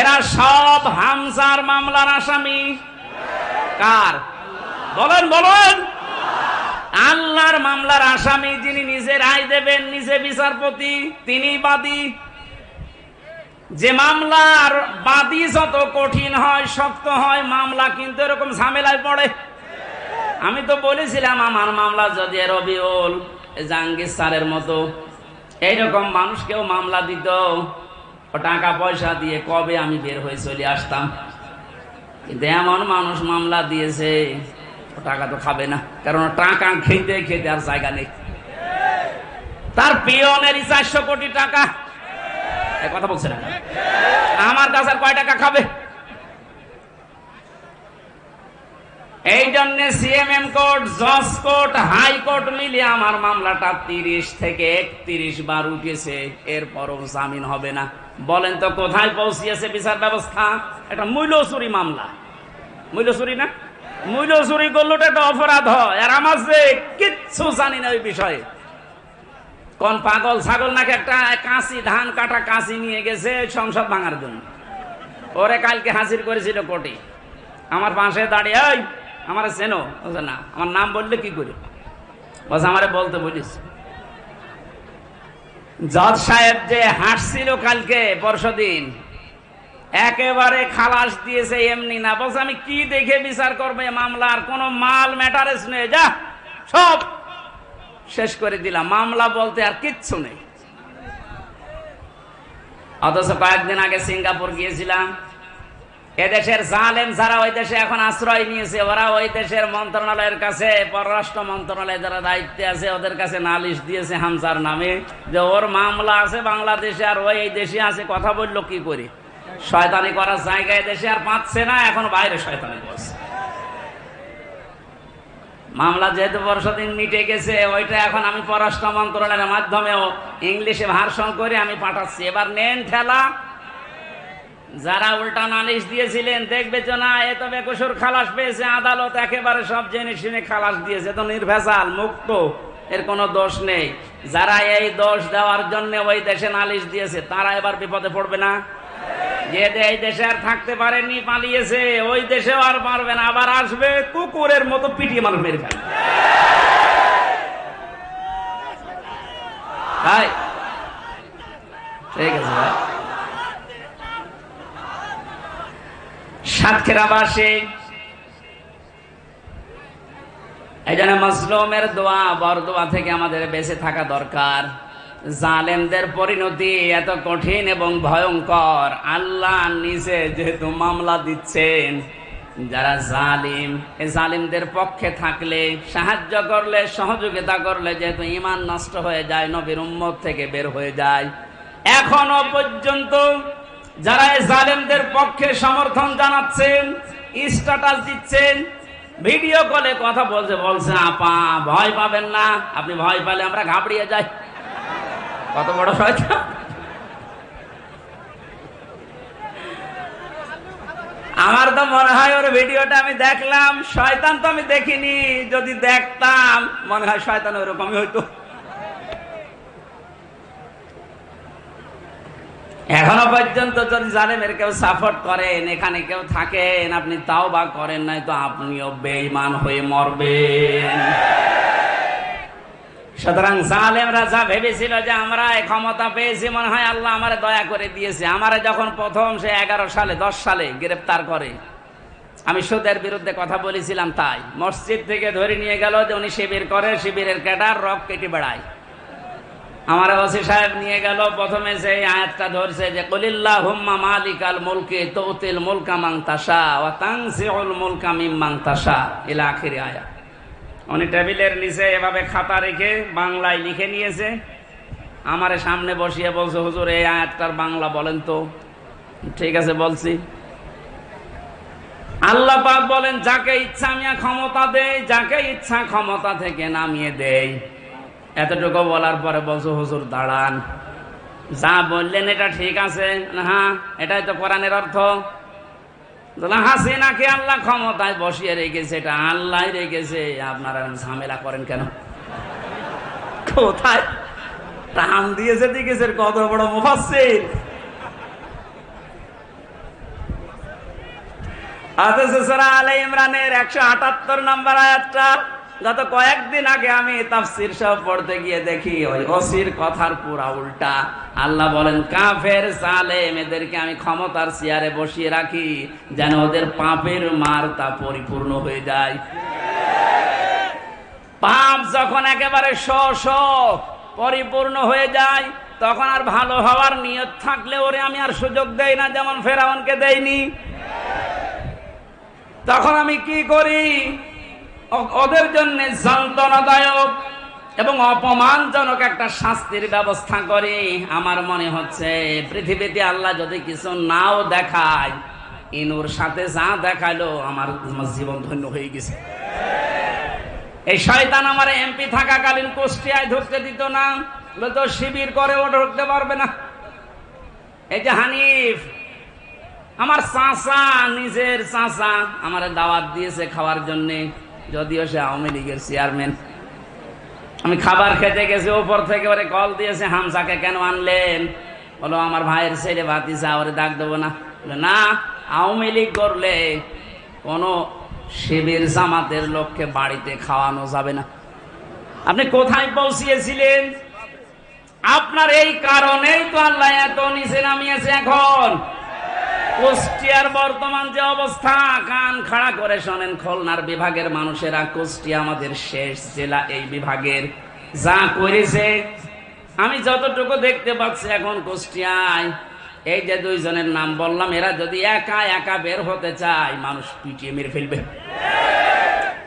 এরা সব হামজার মামলার আসামি। কার? বলেন বলেন। আল্লাহর মামলার আসামি যিনি নিজে রায় দেবেন, নিজে বিচারপতি, তিনি বাদী। যে মামলার বাদী যত কঠিন হয়, শক্ত হয়, মামলা কিন্তু এরকম ঝামেলায় পড়ে। আমি তো বলেছিলাম, আমার মামলা যদি রবিউল জাহাঙ্গীর স্যারের মতো, এইরকম মানুষকেও মামলা দিত। টাকা পয়সা দিয়ে কবে আমি বের হয়ে চলে আসতাম? কিন্তু এমন মানুষ মামলা দিয়েছে টাকা তো খাবে না। কারণ টাকা খেতে খেতে আর জায়গা নেই। তার পিয়নেরই চারশো কোটি টাকা। কথা বলছে না আমার কাছে আর কয় টাকা খাবে? এই জন্য সিএমএম কোর্ট, জজ কোর্ট হাইকোর্ট মিলিয়ে আমার মামলাটা তিরিশ থেকে একত্রিশ বার উঠেছে। এরপরও জামিন হবে না। বলেন তো, কোথায় পৌঁছিয়েছে বিচার ব্যবস্থা? এটা মূল্য চুরি মামলা। মূল্য চুরি না? মূল্য চুরি করলে একটা অপরাধ হয়। আর আমার যে কিচ্ছু জানি না ওই বিষয়ে। কোন পাগল ছাগল নাকি একটা কাঁচি, ধান কাটা কাঁচি নিয়ে গেছে সংসদ ভাঙার জন্য। ওরে কালকে হাজির করেছিল কোটি আমার পাশে দাঁড়িয়ে আমার চেনো। না। আমার নাম বললে কি করে? বলছে, আমারে বলতে বলিস। জজ সাহেব যে হাসছিল কালকে পরশুদিন একেবারে খালাস দিয়েছে এমনি না। বলছে, আমি কি দেখে বিচার করবে মামলার? কোনো মাল ম্যাটারেস নেই। যা, সব শেষ করে দিলাম। মামলা বলতে আর কিচ্ছু নেই। অথচ কয়েকদিন আগে সিঙ্গাপুর গিয়েছিলাম। এদেশের জালেম যারা ওই দেশে এখন আশ্রয় নিয়েছে, ওরা ওই দেশের মন্ত্রণালয়ের কাছে, পররাষ্ট্র মন্ত্রণালয় যারা দায়িত্বে আছে, ওদের কাছে নালিশ দিয়েছে হামসার নামে যে ওর মামলা আছে বাংলাদেশে আর ওই এই দেশে আছে, কথা বলল কি করে? শয়তানি করার জায়গায় দেশে আর পাচ্ছে না, এখন বাইরে শয়তানি করছে। মামলা যেহেতু বর্ষদিন মিটে গেছে, ওইটা এখন আমি পররাষ্ট্র মন্ত্রণালয়ের মাধ্যমেও ইংলিশে ভার্সন করে আমি পাঠাচ্ছি। এবার নেন ঠেলা যারা উল্টা নালিশ দিয়েছিলেন, দেখবে যে না, এ তো বেকসুর খালাস পেয়েছে, আদালত একেবারে সব জেনে শুনে খালাস দিয়েছে তো নির্ভেজাল, মুক্ত, এর কোনো দোষ নেই। যারা এই দোষ দেওয়ার জন্য ওই দেশে নালিশ দিয়েছে, তারা এবার বিপদে পড়বে না। যে এই দেশে আর থাকতে পারেনি পালিয়েছে, ওই দেশেও আর পারবে না, আবার আসবে কুকুরের মতো পিটিয়ে মানুষ মেরে ফেলবে। ঠিক আছে, ভাই। সাতক্ষীরাবাসী এই জন্য মজলুমের দোয়া, বরদোয়া থেকে আমাদের বেঁচে থাকা দরকার। জালেমদের পরিণতি এত কঠিন এবং ভয়ঙ্কর। আল্লাহ নিজে যেহেতু মামলা দিচ্ছেন, যারা জালিম, এই জালিমদের পক্ষে থাকলে, সাহায্য করলে, সহযোগিতা করলে যেহেতু ইমান নষ্ট হয়ে যায়, নবীর উম্মত থেকে বের হয়ে যায়। এখনও পর্যন্ত যারা এই জালেমদের পক্ষে সমর্থন জানাচ্ছেন, স্ট্যাটাস দিচ্ছেন, ভিডিও কলে কথা বলছে বলছে, আপা, ভয় পাবেন না, আপনি ভয় পেলে আমরা ঘাবড়িয়ে যাই। কত বড় শয়তান। আমার তো মনে হয় ওর ভিডিওটা আমি দেখলাম, শয়তান তো আমি দেখিনি, যদি দেখতাম, মনে হয় শয়তান ওরকমই হইতো। এখনও পর্যন্ত যদি জালেমের কেউ সাপোর্ট করেন, এখানে কেউ থাকেন, আপনি তাও বা করেন নাই তো আপনিও বেঈমান হয়ে মরবেন। সুতরাং জালেমরা যা ভেবেছিল যে আমরা এই ক্ষমতা পেয়েছি, মনে হয় আল্লাহ আমারে দয়া করে দিয়েছে। আমারে যখন প্রথম সে এগারো সালে, দশ সালে গ্রেপ্তার করে, আমি সুদের বিরুদ্ধে কথা বলেছিলাম তাই। মসজিদ থেকে ধরে নিয়ে গেল যে উনি শিবির করে, শিবিরের ক্যাডার রক কেটে বেড়ায়। আমার ওসি সাহেব নিয়ে গেল, প্রথমে সেই আয়াতটা ধরছে যে কলিল্লা হুম্মা মালিক আল মুলকে তৌতিল মুলকা মাং তাসা ও তাংসিউল মুলকা মিম মাং তাসা এলা আখিরি আয়া উনি টেবিলের নিচে এভাবে খাতা রেখে বাংলায় লিখে নিয়েছে। আমার সামনে বসিয়ে বলছে, হুজুর, এই আয়াতটার বাংলা বলেন তো। ঠিক আছে, বলছি। আল্লাহ পাক বলেন, যাকে ইচ্ছা আমি ক্ষমতা দেই, যাকে ইচ্ছা ক্ষমতা থেকে নামিয়ে দেই। এতটুকু বলার পরে বলছো, হুজুর, দাঁড়ান। যা বললেন, এটা ঠিক আছে। হ্যাঁ এটাই তো কোরআনের অর্থ। হাসিনাকে আল্লাহ ক্ষমতায় বসিয়ে রেখেছে। এটা আল্লাহ রেখেছে। আপনারা ঝামেলা করেন কেন? কোথায়? টান দিয়েছে দিকেছে কত বড় মুফাসির অথচ সূরা আলে ইমরানের একশো আটাত্তর নম্বর আয়াতটা। গত কয়েকদিন আগে আমি তাফসির সব পড়তে গিয়ে দেখি ওই অসির কথার পুরা উল্টা। আল্লাহ বলেন, কাফের, সালেম, এদেরকে আমি ক্ষমতার চেয়ারে বসিয়ে রাখি যেন ওদের পাপের মার তা পরিপূর্ণ হয়ে যায়। পাপ যখন একেবারে শ পরিপূর্ণ হয়ে যায়, তখন আর ভালো হওয়ার নিয়ত থাকলে ওরে আমি আর সুযোগ দেই না, যেমন ফেরাউনকে দেইনি। তখন আমি কি করি? ওদের জন্য যন্ত্রণাদায়ক এবং অপমানজনক একটা শাস্তির ব্যবস্থা করে। আমার মনে হচ্ছে পৃথিবীতে আল্লাহ যদি কিছু নাও দেখায়, ইনুর সাথে যা দেখাল আমার জীবন ধন্য হয়ে গেছে। এই শয়তান আমার এমপি থাকাকালীন কুষ্টিয়ায় ঢুকতে দিত না তো শিবির করে ও ঢুকতে পারবে না। এই যে হানিফ, আমার চাচা, নিজের চাচা, আমার দাওয়াত দিয়েছে খাওয়ার জন্য। যদিও সে আওয়ামী লীগের চেয়ারম্যান। আমি খাবার খেতে গেছি, ওপর থেকে ওরে কল দিয়েছে হামসাকে কেন আনলেন? বলো, আমার ভাইয়ের ছেলে ভাতিসা ওরে ডাক দেবো না। না, আওয়ামী লীগ করলে কোনো শিবির জামাতের লোককে বাড়িতে খাওয়ানো যাবে না। আপনি কোথায় পৌঁছিয়েছিলেন? আপনার এই কারণেই তো আল্লাহ এত নিচে নামিয়েছে এখন। কুষ্টিয়ার বর্তমান যে অবস্থা, কান খাড়া করে শোনেন খুলনার বিভাগের মানুষেরা, কুষ্টিয়া আমাদের শেষ জেলা এই বিভাগের। যা করেছে, আমি যতটুকু দেখতে পাচ্ছি এখন কুষ্টিয়ায়, এই যে দুইজনের নাম বললাম, এরা যদি একা একা বের হতে চায়, মানুষ পিটিয়ে মেরে ফেলবে।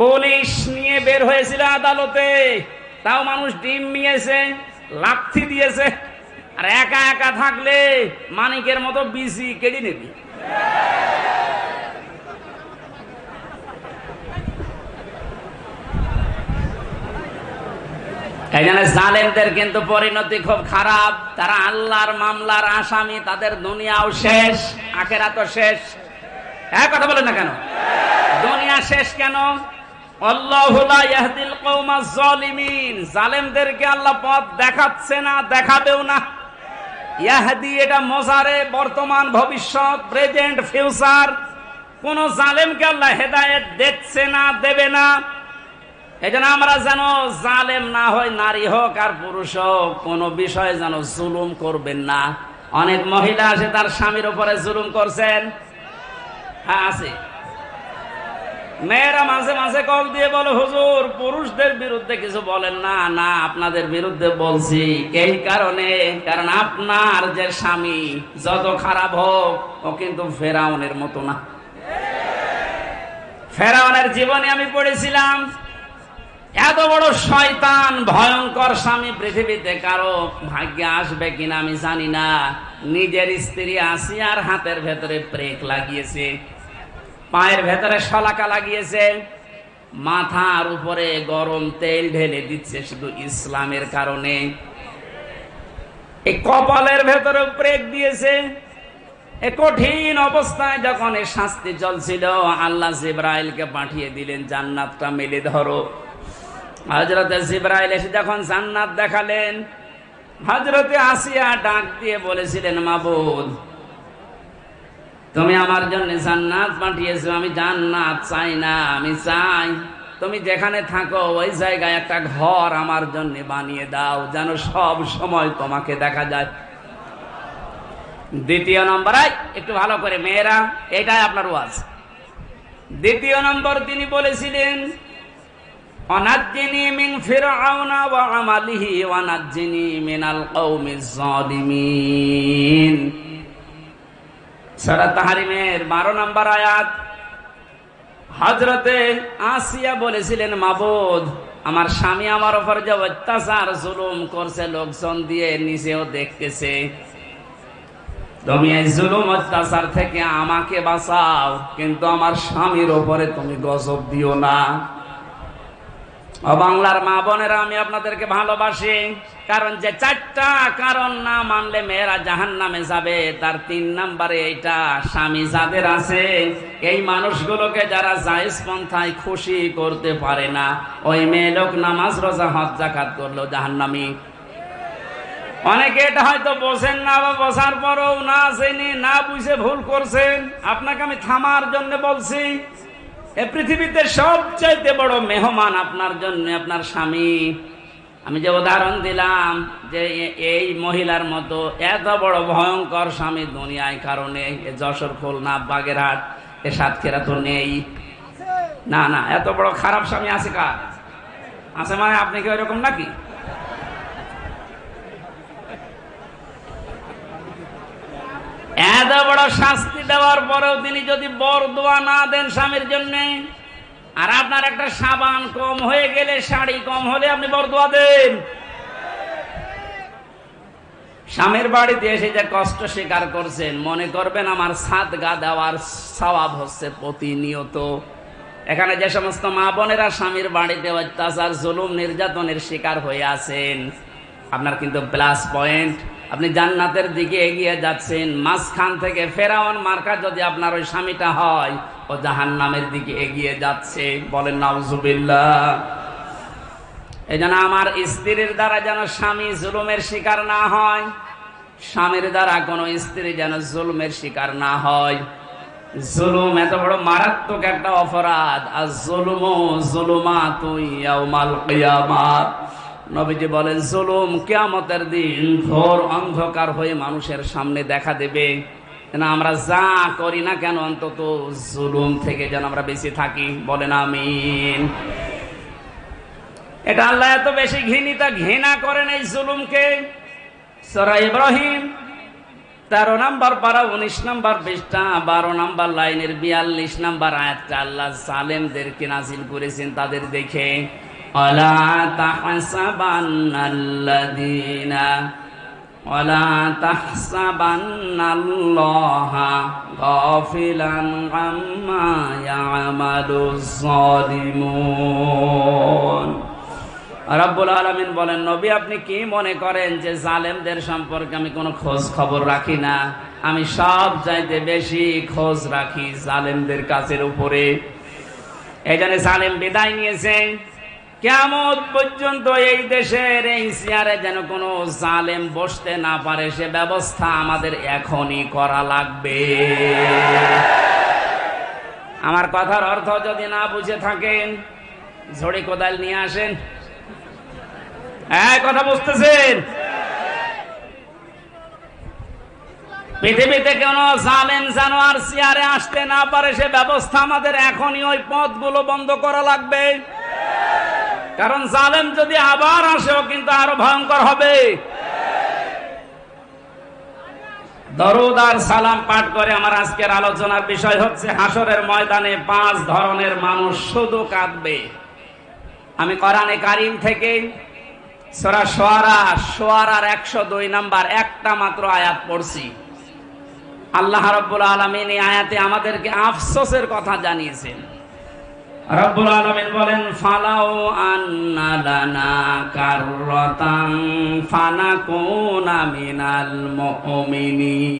পুলিশ নিয়ে বের হয়েছিল আদালতে, তাও মানুষ ডিম নিয়েছে, লাথি দিয়েছে। আর একা একা থাকলে মানিকের মতো বিসি কেটে নেবি। জালেমদের কিন্তু পরিণতি খুব খারাপ। তারা আল্লাহর মামলার আসামি, তাদের দুনিয়াও শেষ আখেরা তো শেষ। এক কথা বলেন না কেন? দুনিয়া শেষ কেন? জালেমদেরকে আল্লাহ পথ দেখাচ্ছে না, দেখাবেও না। ইয়াহদি, এটা মজারে বর্তমান ভবিষ্যৎ প্রেজেন্ট ফিউচার কোন জালেমকে আল্লাহ হেদায়েত দিচ্ছে না, দেবে না। এই জন্য আমরা যেন জালেম না হয় নারী হোক আর পুরুষ হোক, কোনো বিষয়ে যেন জুলুম করবেন না। অনেক মহিলা আছে, তার স্বামীর উপরে জুলুম করছেন। হ্যাঁ আছে। মেয়েরা মাঝে মাঝে কল দিয়ে বলো, হুজুর, পুরুষদের বিরুদ্ধে কিছু বলেন না। না, আপনাদের বিরুদ্ধে বলছি। এই কারণে? কারণ আপনার যে স্বামী যত খারাপ হোক, ও কিন্তু ফেরাউনের মতো না। ফেরাউনের জীবনে আমি পড়েছিলাম। এত বড় শয়তান, ভয়ঙ্কর স্বামী পৃথিবীতে কারও ভাগ্যে আসবে কিনা আমি জানি না। নিজের স্ত্রী আসিয়ার হাতের ভেতরে ব্রেক লাগিয়েছে। পায়ের ভেতরে শলাকা লাগিয়েছে, মাথার উপরে গরম তেল ঢেলে দিচ্ছে শুধু ইসলামের কারণে। এই কপালের ভেতরে ব্রেক দিয়েছে। এ কঠিন অবস্থায় যখন এই শাস্তি চলছিল, আল্লাহ জিব্রাইলকে পাঠিয়ে দিলেন, জান্নাতটা মেলে ধরো। হজরতে জিব্রাইল এসে যখন জান্নাত দেখালেন হজরতে আসিয়া ডাক দিয়ে বলেছিলেন, মাবুদ তুমি আমার জন্য জান্নাত পাঠিয়েছো, আমি জান্নাত চাই না, আমি চাই। তুমি যেখানে থাকো, ওই জায়গায় একটা ঘর আমার জন্য বানিয়ে দাও, যেন সব সময় তোমাকে দেখা যায়। দ্বিতীয় নম্বর একটু ভালো করে, মেয়েরা, এটাই আপনার ওয়াজ। দ্বিতীয় নম্বর, তিনি বলেছিলেন, অনাজ্জিনি মিন মিনাল সূরা তাহরিমের 12 নম্বর আয়াত। হযরতে আসিয়া বলেছিলেন, মাবুদ, আমার স্বামী আমার উপর যে অত্যাচার, জুলুম করছে, লোকজন দিয়ে নিজেও দেখতেছে। তুমি এই জুলুম অত্যাচার থেকে আমাকে বাঁচাও, কিন্তু আমার স্বামীর ওপরে তুমি গজব দিও না। বাংলার মা বোনেরা, আমি আপনাদেরকে ভালোবাসি, কারণ যে চারটা কারণ না মানলে মেয়েরা জাহান নামে যাবে, তার তিন নাম্বারে এইটা, স্বামী যাদের আছে, এই মানুষগুলোকে যারা জায়েজ পন্থায় খুশি করতে পারে না, ওই মেয়ে লোক নামাজ, রোজা, হজ জাকাত করল জাহান্নামি। অনেকে এটা হয়তো বসেন না বা বসার পরেও না জেনে, না বুঝে ভুল করছেন। আপনাকে আমি থামার জন্য বলছি এ পৃথিবীতে সবচাইতে বড় মেহমান আপনার জন্য আপনার স্বামী। আমি যে উদাহরণ দিলাম যে এই মহিলার মতো এত বড় ভয়ঙ্কর স্বামী দুনিয়ায় কারণে যশোর, খুলনা, বাগেরহাট, এ সাতক্ষীরা তো নেই। না না, এত বড় খারাপ স্বামী আছে কার? আছে মানে আপনি কি ওইরকম নাকি? এত বড় শাস্তি দেওয়ার পরেও তিনি যদি বর দোয়া না দেন স্বামীর জন্য, আর আপনার একটা সাবান কম হয়ে গেলে, শাড়ি কম হলে আপনি বর দোয়া দেন। স্বামীর বাড়িতে এসে যে কষ্ট স্বীকার করছেন, মনে করবেন আমার সাত গা দেওয়ার স্বভাব হচ্ছে প্রতিনিয়ত। এখানে যে সমস্ত মা বোনেরা স্বামীর বাড়িতে অত্যাচার, জুলুম, নির্যাতনের শিকার হয়ে আছেন, আপনার কিন্তু প্লাস পয়েন্ট আপনি জান্নাতের দিকে এগিয়ে যাচ্ছেন, মাঝখান থেকে ফেরাওয়ান মার্কা যদি আপনার ওই স্বামীটা হয়, ও জাহান্নামের দিকে এগিয়ে যাচ্ছে। বলেন, নাউজুবিল্লাহ। এই যেন আমার স্ত্রীর দ্বারা যেন স্বামী জুলুমের শিকার না হয়, স্বামীর দ্বারা কোনো স্ত্রী যেন জুলুমের শিকার না হয়। জুলুম এত বড় মারাত্মক একটা অপরাধ। আর জুলুম জুলুমা তুই নবীজি বলেন, জুলুম কিয়ামতের দিন ঘোর অন্ধকার হয়ে মানুষের সামনে দেখা দেবে। যেন আমরা যা করি না কেন অন্তত জুলুম থেকে যেন আমরা বেঁচে থাকি। বলেন, আমিন। এটা আল্লাহ এত বেশি ঘৃণিত, ঘৃণা করেন এই জুলুমকে। সরা ইব্রাহিম, তেরো নাম্বার পারা, উনিশ নাম্বার পৃষ্ঠা, বারো নাম্বার লাইনের বিয়াল্লিশ নাম্বার আয়াতটা আল্লাহ সালেমদেরকে নাজিল করেছেন, তাদের দেখে। অলা তাহসাবান্নাল্লাযীনা ولا تحسبن الله غافلا عما يعمل الظالمون রব্বুল আলমিন বলেন নবী আপনি কি মনে করেন যে জালেমদের সম্পর্কে আমি কোনো খোঁজ খবর রাখি না আমি সব চাইতে বেশি খোঁজ রাখি জালেমদের কাছের উপরে এই জন্য জালেম বিদায় নিয়েছেন কেমন পর্যন্ত এই দেশের এই চেয়ারে যেন কোনো জালেম বসতে না পারে, সে ব্যবস্থা আমাদের এখনই করা লাগবে। আমার কথার অর্থ যদি না বুঝে থাকেন, ঝড়ি কোদাল নিয়ে আসেন। হ্যাঁ কথা বুঝতেছেন? পৃথিবীতে কোন জালেম জানোয়ার চেয়ারে আসতে না পারে, সে ব্যবস্থা আমাদের এখনই ওই পথগুলো বন্ধ করা লাগবে। কারণ জালেম যদি আবার আসেও কিন্তু আরও ভয়ঙ্কর হবে। দরুদ আর সালাম পাঠ করে আমার আজকের আলোচনার বিষয় হচ্ছে হাসরের ময়দানে পাঁচ ধরনের মানুষ শুধু কাঁদবে। আমি কোরআনে কারিম থেকে সোরা সোয়ারা, সোয়ারার একশো দুই নাম্বার একটা মাত্র আয়াত পড়ছি। আল্লাহ রব্বুল আলমিন এই আয়াতে আমাদেরকে আফসোসের কথা জানিয়েছেন। রব্বুল আলমিন বলেন ফালাও আন্না লানা কাররাতান ফানাকুনা মিনাল মুমিনিন।